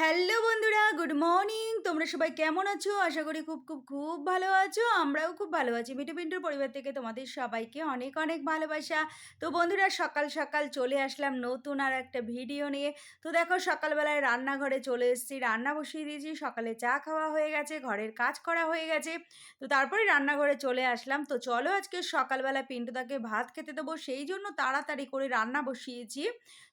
Hello বন্ধুরা, good morning. তোমরা সবাই কেমন আছো? আশা করি খুব খুব খুব ভালো আছো। আমরাও খুব ভালো আছি। মিঠু পিন্টুর পরিবার থেকে তোমাদের সবাইকে অনেক অনেক ভালোবাসা। তো বন্ধুরা, সকাল সকাল চলে আসলাম নতুন আর একটা ভিডিও নিয়ে। তো দেখো, সকালবেলায় রান্নাঘরে চলে এসেছি, রান্না বসিয়ে দিয়েছি। সকালে চা খাওয়া হয়ে গেছে, ঘরের কাজ করা হয়ে গেছে। তো তারপরে রান্নাঘরে চলে আসলাম। তো চলো আজকে সকালবেলা পিন্টুদাকে ভাত খেতে দেবো। সেই জন্য তাড়াতাড়ি করে রান্না বসিয়েছি।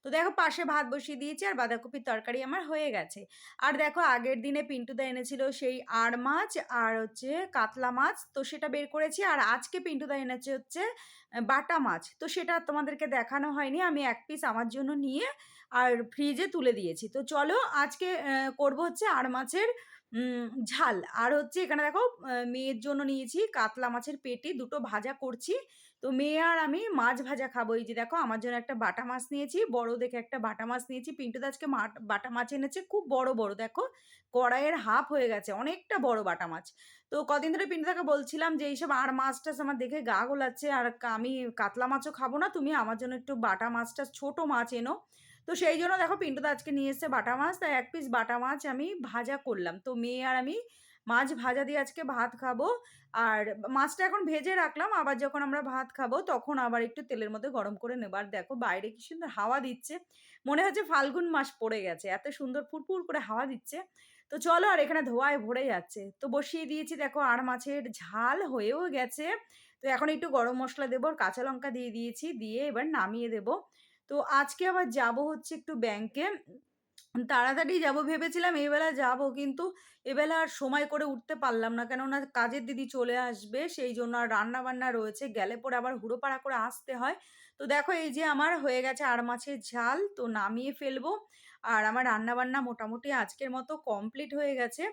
তো দেখো, পাশে ভাত বসিয়ে দিয়েছি আর বাঁধাকপির তরকারি আমার হয়ে গেছে। আর দেখো আগের দিনে পিন্টুদা এনেছিল সেই আর মাছ আর হচ্ছে কাতলা মাছ, তো সেটা বের করেছি। আর আজকে পিন্টুদা এনেছে হচ্ছে বাটা মাছ। তো সেটা তোমাদেরকে দেখানো হয়নি, আমি এক পিস আমার জন্য নিয়ে আর ফ্রিজে তুলে দিয়েছি। তো চলো আজকে করব হচ্ছে আর মাছের ঝাল। আর হচ্ছে এখানে দেখো মেয়ের জন্য নিয়েছি কাতলা মাছের পেটে, দুটো ভাজা করছি। তো মেয়ে আর আমি মাছ ভাজা খাব। এই যে দেখো, আমার জন্য একটা বাটা মাছ নিয়েছি, বড় দেখে একটা বাটা মাছ নিয়েছি। পিন্টু আজকে বাটা মাছ এনেছে, খুব বড় বড়, দেখো। কড়াইয়ের হাফ হয়ে গেছে, অনেকটা বড় বাটা মাছ। তো কদিন ধরে পিন্টুদাকে বলছিলাম যে, এইসব আর মাছ টাছ আমার দেখে গা গোলাচ্ছে, আর আমি কাতলা মাছও খাব না, তুমি আমার জন্য একটু বাটা মাছটা ছোট মাছ এনো। তো সেই জন্য দেখো পিন্টুদা আজকে নিয়ে এসছে বাটা মাছ, তাই এক পিস বাটা মাছ আমি ভাজা করলাম। তো মেয়ে আর আমি মাছ ভাজা দিয়ে আজকে ভাত খাব। আর মাছটা এখন ভেজে রাখলাম, আবার যখন আমরা ভাত খাব তখন আবার একটু তেলের মধ্যে গরম করে নেবার দেখো বাইরে কি সুন্দর হাওয়া দিচ্ছে, মনে হচ্ছে ফাল্গুন মাস পড়ে গেছে, এত সুন্দর ফুরফুর করে হাওয়া দিচ্ছে। তো চলো আর এখানে ধোয়ায় ভরে যাচ্ছে। তো বসিয়ে দিয়েছি দেখো আর মাছের ঝাল হয়েও গেছে। তো এখন একটু গরম মশলা দেবো, আর কাঁচা লঙ্কা দিয়ে দিয়েছি, দিয়ে এবার নামিয়ে দেবো। তো আজকে আবার যাব হচ্ছে একটু ব্যাংকে তাড়াতাড়ি যাব ভেবেছিলাম এবেলা যাব কিন্তু এবেলা আর সময় করে উঠতে পারলাম না। কেননা কাজের দিদি চলে আসবে, সেই জন্য আর রান্না বান্না রয়েছে। গেলে পরে আবার হুড়োপাড়া করে আসতে হয়। তো দেখো এই যে আমার হয়ে গেছে আর মাছের ঝাল, তো নামিয়ে ফেলব। আর আমার রান্না বান্না মোটামুটি আজকের মতো কমপ্লিট হয়ে গেছে।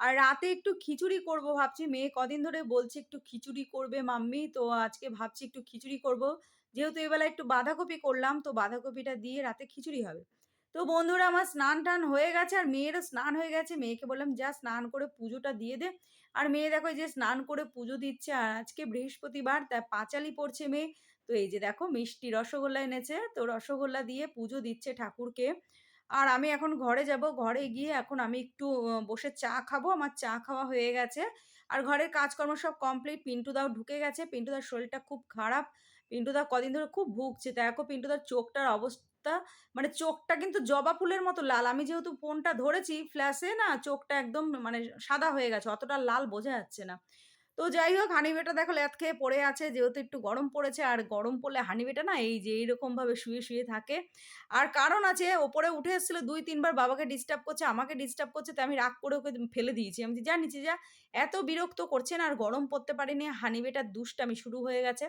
আর রাতে একটু খিচুড়ি করব ভাবছি। মেয়ে কদিন ধরে বলছে একটু খিচুড়ি করবে মাম্মি, তো আজকে ভাবছি একটু খিচুড়ি করব। যেহেতু এবেলা একটু বাঁধাকপি করলাম, তো বাঁধাকপিটা দিয়ে রাতে খিচুড়ি হবে। তো বন্ধুরা, আমার স্নান টান হয়ে গেছে আর মেয়েরও স্নান হয়ে গেছে। মেয়েকে বললাম, যা স্নান করে পুজোটা দিয়ে দে। আর মেয়ে দেখো যে স্নান করে পুজো দিচ্ছে, আর আজকে বৃহস্পতিবার, তা পাঁচালি পড়ছে মেয়ে। তো এই যে দেখো, মিষ্টি রসগোল্লা এনেছে, তো রসগোল্লা দিয়ে পুজো দিচ্ছে ঠাকুরকে। আর আমি এখন ঘরে যাব। ঘরে গিয়ে এখন আমি একটু বসে চা খাব। আমার চা খাওয়া হয়ে গেছে। আর ঘরের কাজকর্ম সব কমপ্লিট পিন্টু দাও ঢুকে গেছে। পিন্টুদার শরীরটা খুব খারাপ। পিন্টুদা কদিন ধরে খুব ভুগছে। দেখো পিন্টুদার চোখটার অবস্থা মানে চোখটা কিন্তু জবা ফুলের মতো লাল। আমি যেহেতু ফোনটা ধরেছি, ফ্ল্যাশে না চোখটা একদম মানে সাদা হয়ে গেছে, অতটা লাল বোঝা যাচ্ছে না। তো যাই হোক, হানিবেটা দেখো ল্যাথ খেয়ে পড়ে আছে, যেহেতু একটু গরম পড়েছে, আর গরম পড়লে হানিবেটা না এই যে এইরকমভাবে শুয়ে শুয়ে থাকে। আর কারণ আছে, ওপরে উঠে এসেছিল দুই, তিনবার বাবাকে ডিস্টার্ব করছে, আমাকে ডিস্টার্ব করছে তো আমি রাগ করে ওকে ফেলে দিয়েছি। আমি যা, নিচে যা। এত বিরক্ত করছে না, আর গরম পড়তে পারিনি। হানিবেটার দুষ্টামি শুরু হয়ে গেছে।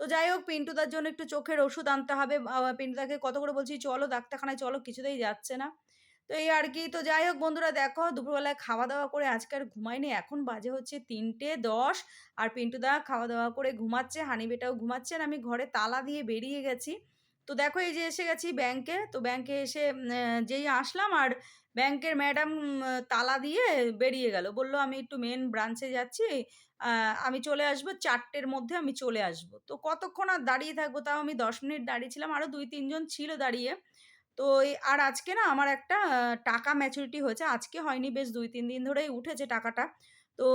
তো যাই হোক, পিন্টুদার জন্য একটু চোখের ওষুধ আনতে হবে। পিন্টুদাকে কত করে বলছি, চলো ডাক্তারখানায়, চলো, কিছুতেই যাচ্ছে না। তো এই আর কি। তো যাই হোক, বন্ধুরা, দেখো, দুপুরবেলায় খাওয়া দাওয়া করে আজকে আর ঘুমাইনি এখন বাজে হচ্ছে তিনটে দশ আর পিন্টুদা খাওয়া দাওয়া করে ঘুমাচ্ছে, হানিবেটাও ঘুমাচ্ছে আর আমি ঘরে তালা দিয়ে বেরিয়ে গেছি। তো দেখো এই যে এসে গেছি ব্যাংকে, তো ব্যাংকে এসে যেই আসলাম আর ব্যাংকের ম্যাডাম তালা দিয়ে বেরিয়ে গেল। বলল, আমি একটু মেন ব্রাঞ্চে যাচ্ছি আমি চলে আসব, চারটের মধ্যে আমি চলে আসব। তো কতক্ষণ আর দাঁড়িয়ে থাকব? তাও আমি দশ মিনিট দাঁড়িয়েছিলাম আরও দুই তিনজন ছিল দাঁড়িয়ে। তো আর আজকে না আমার একটা টাকা ম্যাচুরিটি হয়েছে। আজকে হয়নি, বেশ দুই, তিন দিন ধরেই উঠেছে টাকাটা। তো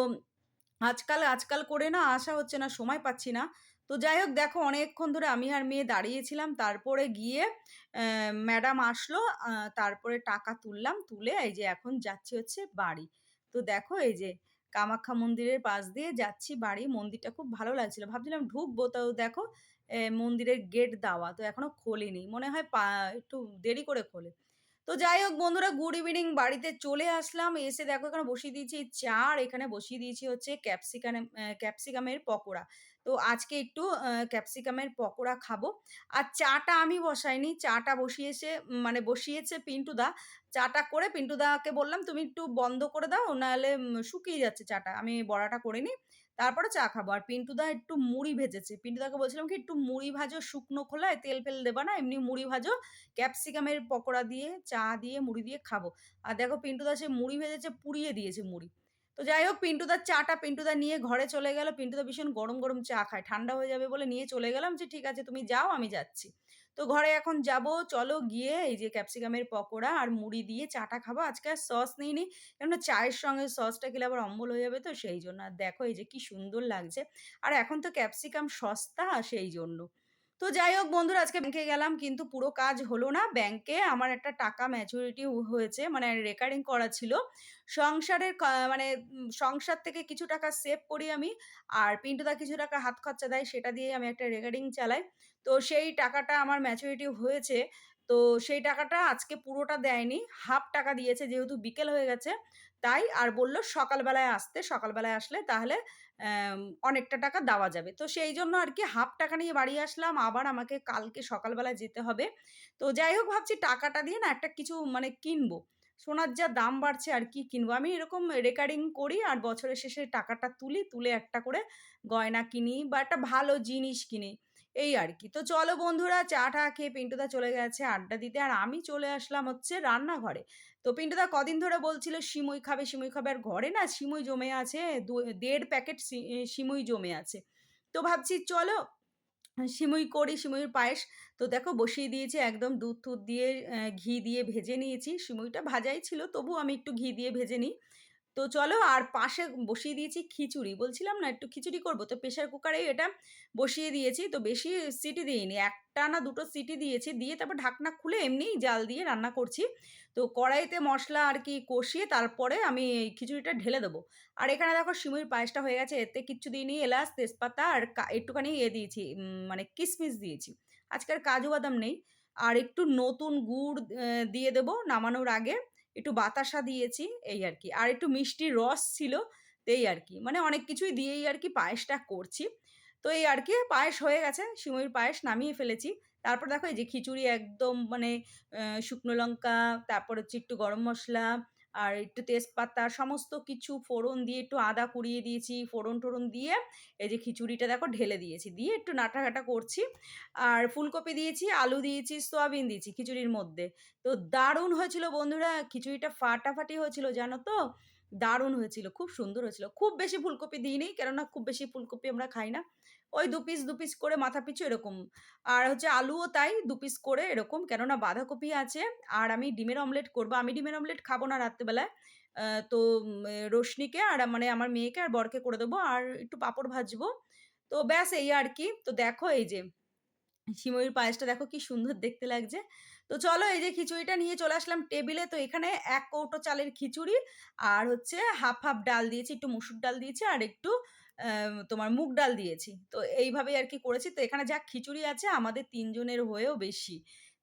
আজকাল আজকাল করে না আসা হচ্ছে না, সময় পাচ্ছি না। তো যাই হোক দেখো অনেকক্ষণ ধরে আমি আর মেয়ে দাঁড়িয়েছিলাম। তারপরে গিয়ে ম্যাডাম আসলো তারপরে টাকা তুললাম, তুলে এই যে এখন যাচ্ছি হচ্ছে বাড়ি। তো দেখো এই যে কামাখ্যা মন্দিরের পাশ দিয়ে যাচ্ছি বাড়ি, মন্দিরটা খুব ভালো লাগছিল। ভাবছিলাম ঢুকবো, তো দেখো মন্দিরের গেট দেওয়া, তো এখনও খোলেনি। মনে হয় পা, একটু দেরি করে খোলে। তো যাই হোক বন্ধুরা গুড ইভিনিং বাড়িতে চলে আসলাম। এসে দেখো এখানে বসিয়ে দিয়েছি চা এখানে বসিয়ে দিয়েছি হচ্ছে ক্যাপসিকাম ক্যাপসিকামের পকোড়া। তো আজকে একটু ক্যাপসিকামের পকোড়া খাব। আর চাটা আমি বসাইনি, চাটা বসিয়েছে মানে বসিয়েছে পিন্টুদা। চাটা করে পিন্টুদাকে বললাম, তুমি একটু বন্ধ করে দাও, নাহলে শুকিয়ে যাচ্ছে চাটা। আমি বড়াটা করে নিই, তারপরে চা খাব। আর পিন্টুদা একটু মুড়ি ভেজেছে। পিন্টুদাকে বলছিলাম কি, একটু মুড়ি ভাজো, শুকনো খোলায় তেল ফেল দেবা না, এমনি মুড়ি ভাজো, ক্যাপসিকামের পকোড়া দিয়ে, চা দিয়ে, মুড়ি দিয়ে খাব। আর দেখো পিন্টুদা সে মুড়ি ভেজেছে, পুড়িয়ে দিয়েছে মুড়ি। তো যাই হোক, পিন্টুদার চাটা পিন্টুদা নিয়ে ঘরে চলে গেল। পিন্টুদা ভীষণ গরম গরম চা খায়। ঠান্ডা হয়ে যাবে বলে নিয়ে চলে গেলাম যে, ঠিক আছে, তুমি যাও, আমি যাচ্ছি। তো ঘরে এখন যাব, চলো গিয়ে এই যে ক্যাপসিকামের পকোড়া আর মুড়ি দিয়ে চাটা খাব। আজকে আর সস নিইনি, কেননা চায়ের সঙ্গে সসটা খেলে আবার অম্বল হয়ে যাবে তো সেই জন্য। আর দেখো এই যে কি সুন্দর লাগছে। আর এখন তো ক্যাপসিকাম সস্তা, সেই জন্য। তো যাই হোক বন্ধুরা, আজকে ব্যাংকে গেলাম কিন্তু পুরো কাজ হলো না। ব্যাংকে আমার একটা টাকা ম্যাচুরিটি হয়েছে মানে রেকারিং করা ছিল। সংসারের মানে সংসার থেকে কিছু টাকা সেভ করি আমি, আর পিন্টুদা কিছু টাকা হাত খরচা দেয়, সেটা দিয়ে আমি একটা রেকারিং চালাই। তো সেই টাকাটা আমার ম্যাচুরিটি হয়েছে, তো সেই টাকাটা আজকে পুরোটা দেয়নি হাফ টাকা দিয়েছে, যেহেতু বিকেল হয়ে গেছে, তাই আর বলল সকালবেলায় আসতে, সকালবেলায় আসলে তাহলে অনেকটা টাকা দেওয়া যাবে। তো সেই জন্য আর কি হাফ টাকা নিয়ে বাড়ি আসলাম। আবার আমাকে কালকে সকালবেলা যেতে হবে। তো যাই হোক, ভাবছি টাকাটা দিয়ে না একটা কিছু মানে কিনবো। সোনার যা দাম বাড়ছে আর কি কিনবো। আমি এরকম রেকারিং করি আর বছরের শেষে টাকাটা তুলি, তুলে একটা করে গয়না কিনি বা একটা ভালো জিনিস কিনি। এই আর কি তো চলো বন্ধুরা, চা টা খেয়ে পিন্টুদা চলে গেছে আড্ডা দিতে। আর আমি চলে আসলাম হচ্ছে রান্নাঘরে। তো পিন্টুদা কদিন ধরে বলছিল, সিমুই খাবে সিমুই খাবে। আর ঘরে না সিমুই জমে আছে দেড় প্যাকেট সিমুই জমে আছে। তো ভাবছি, চলো, সিমুই করি, সিমুইয়ের পায়েস। তো দেখো বসিয়ে দিয়েছি একদম দুধ টুধ দিয়ে ঘি দিয়ে ভেজে নিয়েছি। সিমুইটা ভাজাই ছিল তবু আমি একটু ঘি দিয়ে ভেজে নিই। তো চলো আর পাশে বসিয়ে দিয়েছি খিচুড়ি। বলছিলাম না একটু খিচুড়ি করব, তো প্রেশার কুকারেই এটা বসিয়ে দিয়েছি। তো বেশি সিটি দিইনি, একটা না দুটো সিটি দিয়েছি। দিয়ে তারপর ঢাকনা খুলে এমনিই জাল দিয়ে রান্না করছি। তো কড়াইতে মশলা আর কি কষিয়ে তারপরে আমি খিচুড়িটা ঢেলে দেবো। আর এখানে দেখো সিমুইর পায়েসটা হয়ে গেছে, এতে কিচ্ছু দিইনি, এলাচ, তেজপাতা আর একটুখানি এ দিয়েছি মানে কিশমিশ দিয়েছি। আজকের কাজু বাদাম নেই। আর একটু নতুন গুড় দিয়ে দেবো নামানোর আগে। একটু বাতাসা দিয়েছি, এই আর কি আর একটু মিষ্টি রস ছিল, এই আর কি মানে অনেক কিছুই দিয়েই আর কি পায়েসটা করছি। তো এই আর কি পায়েস হয়ে গেছে, সিমইর পায়েস নামিয়ে ফেলেছি। তারপর দেখো এই যে খিচুড়ি একদম মানে শুকনো লঙ্কা, তারপর হচ্ছে একটু গরম মশলা আর একটু তেজপাতা, সমস্ত কিছু ফোড়ন দিয়ে একটু আদা কুড়িয়ে দিয়েছি, ফোড়ন টোড়ন দিয়ে এই যে খিচুড়িটা দেখো ঢেলে দিয়েছি, দিয়ে একটু নাটাঘাটা করছি। আর ফুলকপি দিয়েছি, আলু দিয়েছি, সোয়াবিন দিয়েছি খিচুড়ির মধ্যে। তো দারুণ হয়েছিল বন্ধুরা, খিচুড়িটা ফাটাফাটি হয়েছিল, জানো তো? দারুণ হয়েছিল, খুব সুন্দর হয়েছিল। খুব বেশি ফুলকপি দিইনি, কেননা খুব বেশি ফুলকপি আমরা খাই না। ওই দু পিস দু পিস করে মাথা পিছু এরকম। আর হচ্ছে আলুও তাই দু পিস করে এরকম কেননা বাঁধাকপি আছে। আর আমি ডিমের অমলেট করব। আমি ডিমের অমলেট খাব না রাত্রেবেলায়। তো রোশনিকে আর মানে আমার মেয়েকে আর বরকে করে দেবো আর একটু পাঁপড় ভাজবো। তো ব্যাস এই আর কি। তো দেখো এই যে সিমইর পায়েসটা দেখো কি সুন্দর দেখতে লাগছে। তো চলো এই যে খিচুড়িটা নিয়ে চলে আসলাম টেবিলে। তো এখানে এক কৌটো চালের খিচুড়ি আর হচ্ছে হাফ হাফ ডাল দিয়েছি একটু মুসুর ডাল দিয়েছি আর একটু আহ, তোমার মুগ ডাল দিয়েছি। তো এইভাবেই আর কি করেছি। তো এখানে যা খিচুড়ি আছে, আমাদের তিনজনের হয়েও বেশি।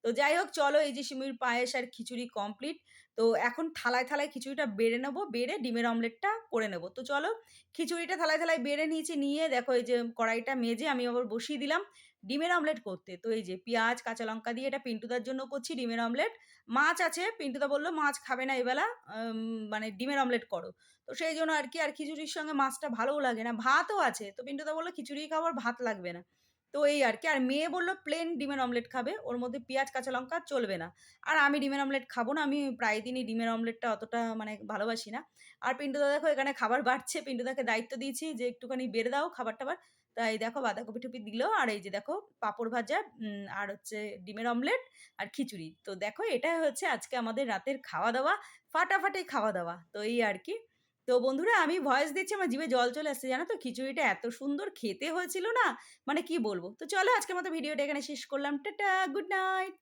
তো যাই হোক, চলো এই যে সিমির পায়েস আর খিচুড়ি কমপ্লিট তো এখন থালায় থালায় খিচুড়িটা বেড়ে নেব, বেড়ে ডিমের অমলেটটা করে নেব। তো চলো খিচুড়িটা থালায় থালায় বেড়ে নিয়েছি, নিয়ে দেখো এই যে কড়াইটা মেজে আমি আবার বসিয়ে দিলাম ডিমের অমলেট করতে। তো এই যে পেঁয়াজ, কাঁচা লঙ্কা দিয়ে এটা পিন্টুদার জন্য করছি ডিমের অমলেট। মাছ আছে, পিন্টুদা বলল মাছ খাবে না এবেলা মানে ডিমের অমলেট করো। তো সেই জন্য আর কি, আর খিচুড়ির সঙ্গে মাছটা ভালোও লাগে না, ভাতও আছে। তো পিন্টুদা বলল খিচুড়ি খাবার ভাত লাগবে না। তো এই আর কি আর মেয়ে বলল, প্লেন ডিমের অমলেট খাবে, ওর মধ্যে পেঁয়াজ, কাঁচা লঙ্কা চলবে না। আর আমি ডিমের অমলেট খাব না, আমি প্রায় দিনই ডিমের অমলেটটা অতটা মানে ভালোবাসি না। আর পিন্টুদা দেখো, এখানে খাবার বাড়ছে। পিন্টুদাকে দায়িত্ব দিয়েছি যে, একটুখানি বেড়ে দাও খাবার টাবার তাই দেখো, বাঁধাকপি টুপি দিল। আর এই যে দেখো, পাঁপড় ভাজা আর হচ্ছে ডিমের অমলেট আর খিচুড়ি। তো দেখো এটাই হচ্ছে আজকে আমাদের রাতের খাওয়া দাওয়া, ফাটাফাটি খাওয়া দাওয়া। তো এই আর কি তো বন্ধুরা আমি ভয়েস দিচ্ছি, আমার জিভে জল চলে আসছে, জানো তো? খিচুড়িটা এত সুন্দর খেতে হয়েছিল না? মানে কি বলব? তো চলো আজকের মতো ভিডিওটা এখানে শেষ করলাম। Tata, good night!